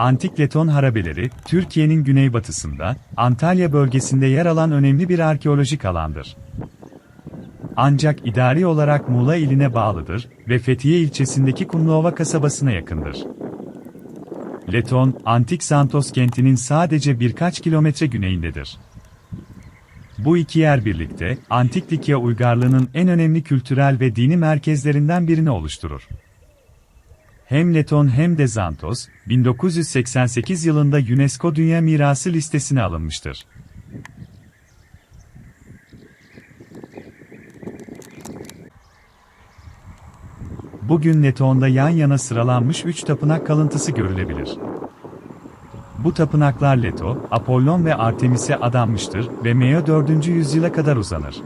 Antik Leton harabeleri, Türkiye'nin güneybatısında, Antalya bölgesinde yer alan önemli bir arkeolojik alandır. Ancak idari olarak Muğla iline bağlıdır ve Fethiye ilçesindeki Kumluova kasabasına yakındır. Leton, Antik Santos kentinin sadece birkaç kilometre güneyindedir. Bu iki yer birlikte, Antik Likya uygarlığının en önemli kültürel ve dini merkezlerinden birini oluşturur. Hem Leton hem de Zantos, 1988 yılında UNESCO Dünya Mirası listesine alınmıştır. Bugün Leton'da yan yana sıralanmış 3 tapınak kalıntısı görülebilir. Bu tapınaklar Leto, Apollon ve Artemis'e adanmıştır ve Meo 4. yüzyıla kadar uzanır.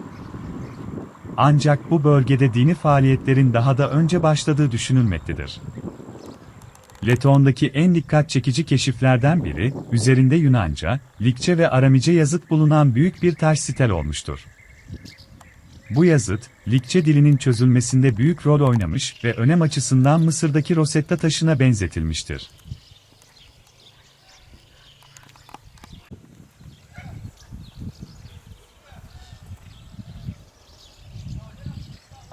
Ancak bu bölgede dini faaliyetlerin daha da önce başladığı düşünülmektedir. Leton'daki en dikkat çekici keşiflerden biri, üzerinde Yunanca, Likçe ve Aramice yazıt bulunan büyük bir taş sitel olmuştur. Bu yazıt, Likçe dilinin çözülmesinde büyük rol oynamış ve önem açısından Mısır'daki Rosetta taşına benzetilmiştir.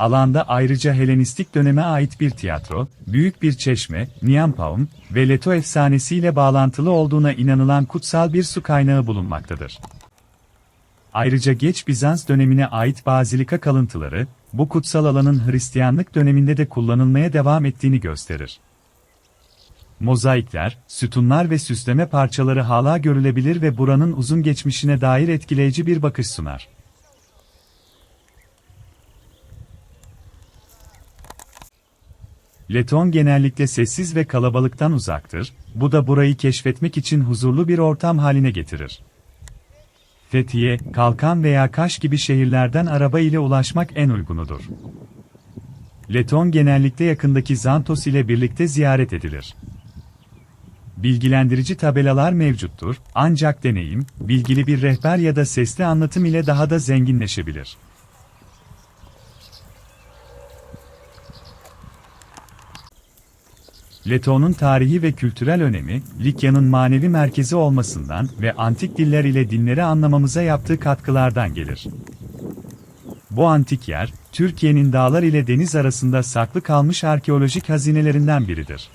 Alanda ayrıca Helenistik döneme ait bir tiyatro, büyük bir çeşme, Niampaum ve Leto efsanesiyle bağlantılı olduğuna inanılan kutsal bir su kaynağı bulunmaktadır. Ayrıca geç Bizans dönemine ait bazilika kalıntıları, bu kutsal alanın Hristiyanlık döneminde de kullanılmaya devam ettiğini gösterir. Mozaikler, sütunlar ve süsleme parçaları hala görülebilir ve buranın uzun geçmişine dair etkileyici bir bakış sunar. Leton genellikle sessiz ve kalabalıktan uzaktır, bu da burayı keşfetmek için huzurlu bir ortam haline getirir. Fethiye, Kalkan veya Kaş gibi şehirlerden araba ile ulaşmak en uygunudur. Leton genellikle yakındaki Zantos ile birlikte ziyaret edilir. Bilgilendirici tabelalar mevcuttur, ancak deneyim, bilgili bir rehber ya da sesli anlatım ile daha da zenginleşebilir. Leton'un tarihi ve kültürel önemi, Likya'nın manevi merkezi olmasından ve antik diller ile dinleri anlamamıza yaptığı katkılardan gelir. Bu antik yer, Türkiye'nin dağlar ile deniz arasında saklı kalmış arkeolojik hazinelerinden biridir.